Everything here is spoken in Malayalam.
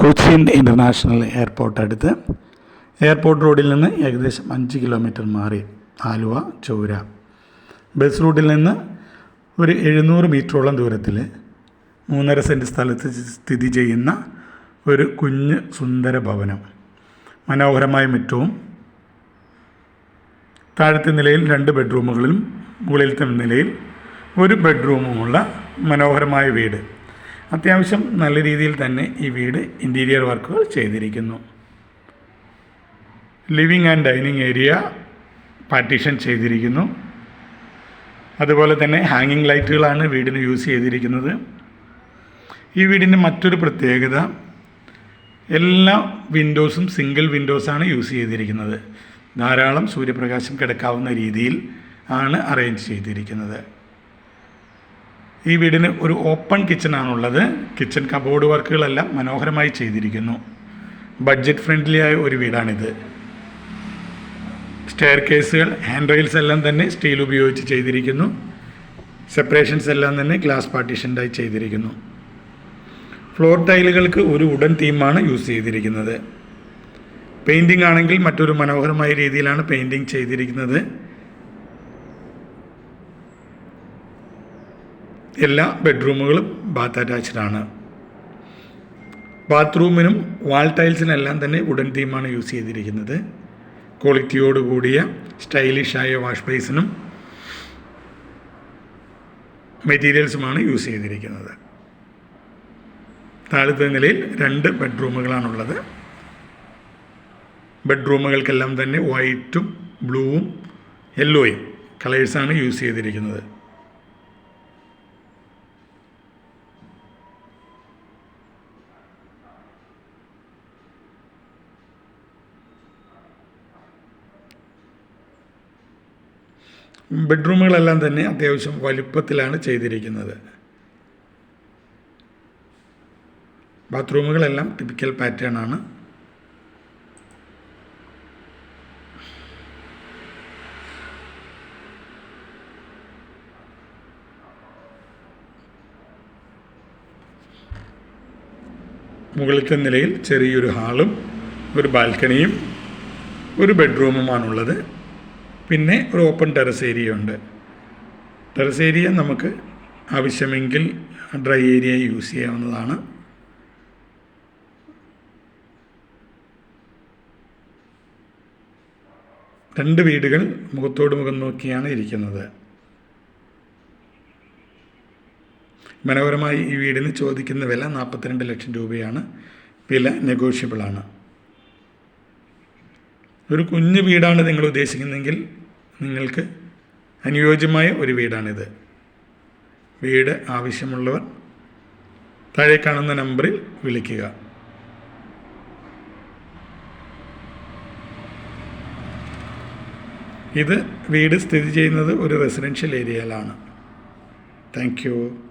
കൊച്ചിൻ ഇന്റർനാഷണൽ എയർപോർട്ട് അടുത്ത് എയർപോർട്ട് റോഡിൽ നിന്ന് ഏകദേശം അഞ്ച് കിലോമീറ്റർ മാറി ആലുവ ചൗര. ബസ് റൂട്ടിൽ നിന്ന് ഒരു എഴുന്നൂറ് മീറ്ററോളം ദൂരത്തിൽ മൂന്നര സെന്റ് സ്ഥലത്ത് സ്ഥിതി ചെയ്യുന്ന ഒരു കുഞ്ഞ് സുന്ദര ഭവനം. മനോഹരമായ മുറ്റവും താഴത്തെ നിലയിൽ രണ്ട് ബെഡ്റൂമുകളിലും മുകളിലത്തെ നിലയിൽ ഒരു ബെഡ്റൂമുമുള്ള മനോഹരമായ വീട്. അത്യാവശ്യം നല്ല രീതിയിൽ തന്നെ ഈ വീട് ഇന്റീരിയർ വർക്കുകൾ ചെയ്തിരിക്കുന്നു. Living and dining area partition ചെയ്തിരിക്കുന്നു. അതുപോലെ തന്നെ ഹാങ്ങിങ് ലൈറ്റുകളാണ് വീടിന് യൂസ് ചെയ്തിരിക്കുന്നത്. ഈ വീടിന്റെ മറ്റൊരു പ്രത്യേകത എല്ലാ വിൻഡോസും സിംഗിൾ വിൻഡോസാണ് യൂസ് ചെയ്തിരിക്കുന്നത്. ധാരാളം സൂര്യപ്രകാശം കിടക്കാവുന്ന രീതിയിൽ ആണ് അറേഞ്ച് ചെയ്തിരിക്കുന്നത്. ഈ വീടിന് ഒരു ഓപ്പൺ കിച്ചണാണുള്ളത്. കിച്ചൺ കബോർഡ് വർക്കുകളെല്ലാം മനോഹരമായി ചെയ്തിരിക്കുന്നു. ബഡ്ജറ്റ് ഫ്രണ്ട്ലി ആയ ഒരു വീടാണിത്. സ്റ്റെയർ കേസുകൾ ഹാൻഡ് റെയിൽസ് എല്ലാം തന്നെ സ്റ്റീൽ ഉപയോഗിച്ച് ചെയ്തിരിക്കുന്നു. സെപ്പറേഷൻസ് എല്ലാം തന്നെ ഗ്ലാസ് പാർട്ടീഷന്റായി ചെയ്തിരിക്കുന്നു. ഫ്ലോർ ടൈലുകൾക്ക് ഒരു ഉടൻ തീമാണ് യൂസ് ചെയ്തിരിക്കുന്നത്. പെയിന്റിംഗ് ആണെങ്കിൽ മറ്റൊരു മനോഹരമായ രീതിയിലാണ് പെയിന്റിംഗ് ചെയ്തിരിക്കുന്നത്. എല്ലാ ബെഡ്റൂമുകളും ബാത്ത് അറ്റാച്ച്ഡ് ആണ് ബാത്റൂമിനും വാൾ ടൈൽസിനെല്ലാം തന്നെ ഉടൻ തീമാണ് യൂസ് ചെയ്തിരിക്കുന്നത്. ക്വാളിറ്റിയോട് കൂടിയ സ്റ്റൈലിഷായ വാഷ് ബേസിനും മെറ്റീരിയൽസുമാണ് യൂസ് ചെയ്തിരിക്കുന്നത്. താഴത്തെ നിലയിൽ രണ്ട് ബെഡ്റൂമുകളാണുള്ളത്. ബെഡ്റൂമുകൾക്കെല്ലാം തന്നെ വൈറ്റും ബ്ലൂവും യെല്ലോയും കളേഴ്സാണ് യൂസ് ചെയ്തിരിക്കുന്നത്. ബെഡ്റൂമുകളെല്ലാം തന്നെ അത്യാവശ്യം വലുപ്പത്തിലാണ് ചെയ്തിരിക്കുന്നത്. ബാത്റൂമുകളെല്ലാം ടിപ്പിക്കൽ പാറ്റേൺ ആണ്. മുകളിലത്തെ നിലയിൽ ചെറിയൊരു ഹാളും ഒരു ബാൽക്കണിയും ഒരു ബെഡ്റൂമുമാണുള്ളത്. പിന്നെ ഒരു ഓപ്പൺ ടെറസ് ഏരിയ ഉണ്ട്. ടെറസ് ഏരിയ നമുക്ക് ആവശ്യമെങ്കിൽ ഡ്രൈ ഏരിയ യൂസ് ചെയ്യാവുന്നതാണ്. രണ്ട് വീടുകൾ മുഖത്തോട് മുഖം നോക്കിയാണ് ഇരിക്കുന്നത്. മനോഹരമായി ഈ വീടിന് ചോദിക്കുന്ന വില നാൽപ്പത്തിരണ്ട് ലക്ഷം രൂപയാണ്. വില നെഗോഷ്യബിളാണ് ഒരു കുഞ്ഞു വീടാണ് നിങ്ങൾ ഉദ്ദേശിക്കുന്നതെങ്കിൽ നിങ്ങൾക്ക് അനുയോജ്യമായ ഒരു വീടാണിത്. വീട് ആവശ്യമുള്ളവർ താഴെ കാണുന്ന നമ്പറിൽ വിളിക്കുക. ഇത് വീട് സ്ഥിതി ചെയ്യുന്നത് ഒരു റെസിഡൻഷ്യൽ ഏരിയയിലാണ്. താങ്ക്